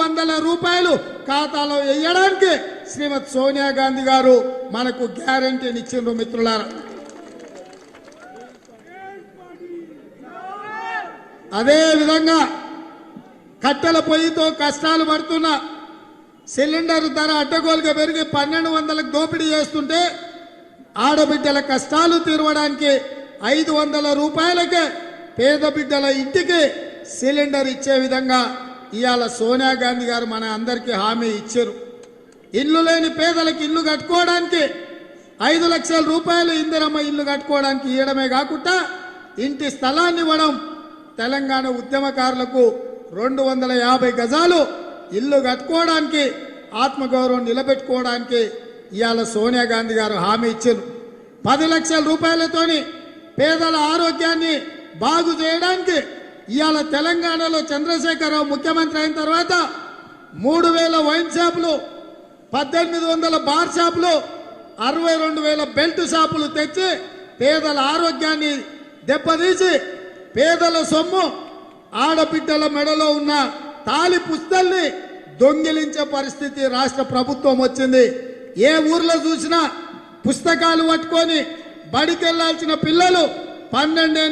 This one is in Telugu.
వందల రూపాయలు ఖాతాలో వేయడానికి శ్రీమతి సోనియా గాంధీ గారు మనకు గ్యారంటీని ఇచ్చిండ్రు మిత్రులారా. అదే విధంగా కట్టెల పొయ్యితో కష్టాలు పడుతున్న సిలిండర్ ధర అడ్డగోలుగా పెరిగి పన్నెండు వందలకు దోపిడీ చేస్తుంటే ఆడబిడ్డల కష్టాలు తీరవడానికి ఐదు వందల రూపాయలకే పేద బిడ్డల ఇంటికి సిలిండర్ ఇచ్చే విధంగా ఇవాళ సోనియా గాంధీ గారు మన అందరికీ హామీ ఇచ్చారు. ఇల్లు లేని పేదలకు ఇల్లు కట్టుకోవడానికి ఐదు లక్షల రూపాయలు ఇందిరమ్మ ఇల్లు కట్టుకోవడానికి ఇవ్వడమే కాకుండా ఇంటి స్థలాన్ని ఇవ్వడం. తెలంగాణ ఉద్యమకారులకు రెండు వందల యాభై గజాలు ఇల్లు కట్టుకోవడానికి ఆత్మగౌరవం నిలబెట్టుకోవడానికి ఇవాళ సోనియా గాంధీ గారు హామీ ఇచ్చారు. పది లక్షల రూపాయలతోని పేదల ఆరోగ్యాన్ని బాగు చేయడానికి ఇవాళ తెలంగాణలో చంద్రశేఖరరావు ముఖ్యమంత్రి అయిన తర్వాత మూడు వేల వైన్ షాపులు పద్దెనిమిది వందల బార్ షాపులు అరవై రెండు వేల బెల్ట్ షాపులు తెచ్చి పేదల ఆరోగ్యాన్ని దెబ్బతీసి పేదల సొమ్ము ఆడబిడ్డల మెడలో ఉన్న తాలి పుస్తల్ని దొంగిలించే పరిస్థితి రాష్ట్ర ప్రభుత్వం వచ్చింది. ఏ ఊర్లో చూసినా పుస్తకాలు పట్టుకొని బడికెళ్ళాల్సిన పిల్లలు పన్నెండే